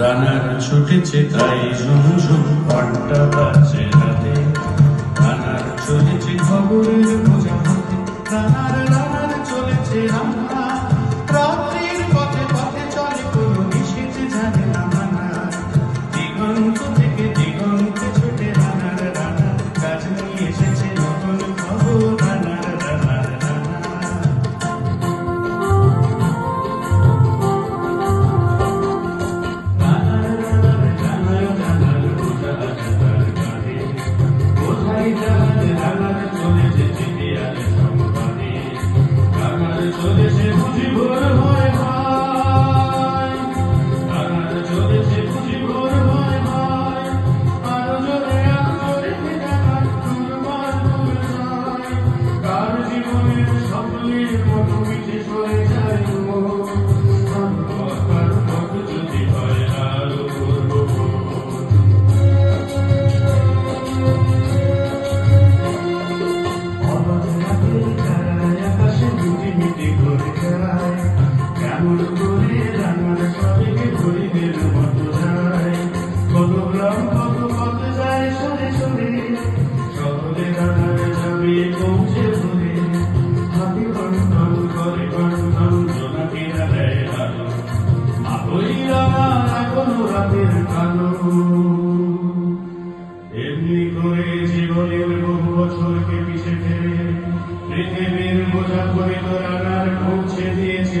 রানার ছুটেছে তাই ঝুমঝুম ঝুম ঘণ্টা বাজে রাতে। রানার চলেছে খবরের বোঝা রানার রানার চলেছে রান্না সকলের মতো মিশে সরে রান্না এখনও রাতের কালো। এমনি করে জীবনের পিছে ফেলে পৃথিবীর বোঝা করে রানার পৌঁছে দিয়েছে